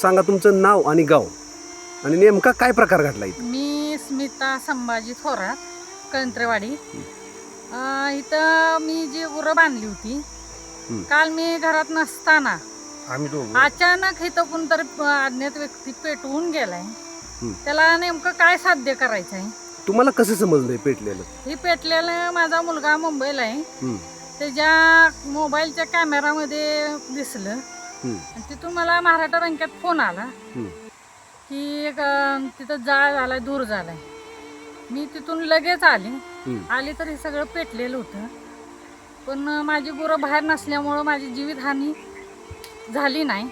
सांगा तुमचं नाव आणि गाव. आणि नेमका काय प्रकार घडला इथं? मी स्मिता संभाजी थोरात कळंत्रेवाडी. अं, इथं मी जी गुरं बांधली होती हं. काल मी घरात नसताना आम्ही दोघं. अचानक इथं कोणतरी अज्ञात व्यक्ती पेटवून गेलाय. हं. त्याला नेमकं काय साध्य करायचं आहे तुम्हाला कसं समजलंय पेटलेलं? ही पेटलेलं माझा मुलगा मुंबईला आहे. हं, त्याच्या मोबाईलच्या कॅमेरामध्ये दिसलं. आणि तिथून मला महाराष्ट्र बँकेत फोन आला. हं. की एक तिथं जाळ झालाय दूर झालाय. मी तिथून लगेच आले. आले तर हे सगळं पेटलेलं होतं. पण माझी गुरं बाहेर नसल्यामुळं माझी जीवितहानी झाली नाही.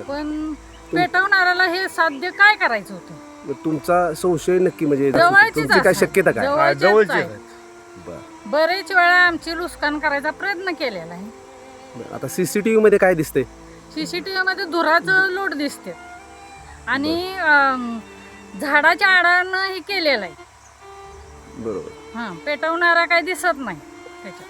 पण पेटवणाऱ्याला हे साध्य काय करायचं होतं? तुमचा संशय नक्की म्हणजे काय. शक्यता काय? बरेच वेळा आमची लुस्कान करायचा प्रयत्न केलेला आहे. आता सीसीटीव्ही मध्ये काय दिसतंय? सीसीटीव्ही मध्ये धुराचं लोट दिसते. आणि झाडाच्या आडानं हे केलेलं आहे. बरोबर. हा पेटवणारा काही दिसत नाही त्याच्यात.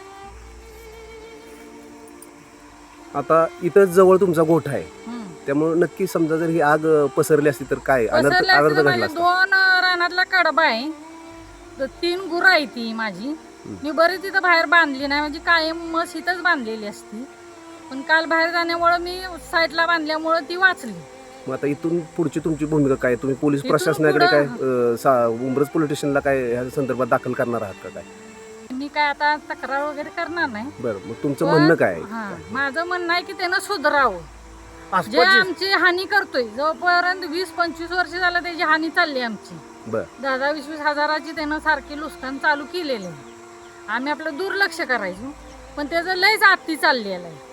आता इथं जवळ तुमचा गोठा आहे. हम्म. त्यामुळे नक्की समजा जर ही आग अ, पसरली असती तर काय? अनर्थ पसरल्या अनर्थ असं घडला माझे असता. दोन अं, रानातला कडबा आहे. तर तीन गुरं आहे ती माझी. मी बरीच तिथं बाहेर बांधली नाही. म्हणजे कायम मस इथंच बांधलेली असती. पण काल बाहेर जाण्यामुळं मी साईडला बांधल्यामुळं ती वाचली. मग आता इथून पुढची तुमची भूमिका काय? तुम्ही पोलीस इथून प्रशासनाकडे काय पुढं- अ, सा- उंब्रज पोलीस स्टेशनला काय ह्या संदर्भात दाखल करणार आहात का काय? मी काय आता तक्रार वगैरे करणार नाही. बरं मग तुमचं पण- म्हणणं काय आहे? हा माझं म्हणणं आहे की त्यानं सुधारावं. जे आमची हानी करतोय जोपर्यंत वीस पंचवीस वर्ष झालं त्याची हानी चालली आमची. बरं. दहा दहा वीस वीस हजाराची त्यानं सारखी लुस्कान चालू केलेली आहे. आम्ही आपलं दुर्लक्ष करायचो पण त्याचं लयच आत्ती चाललेलं आहे.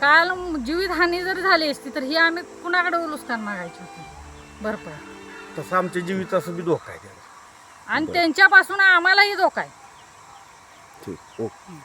काल जीवित हानी जर झाली असती तर ही आम्ही कुणाकडे लुस्कान मागायची होती? भरपाई तसं आमच्या जीविताचा बी धोका आहे त्याला. आणि त्यांच्यापासून आम्हालाही धोका आहे. ठीक ओके.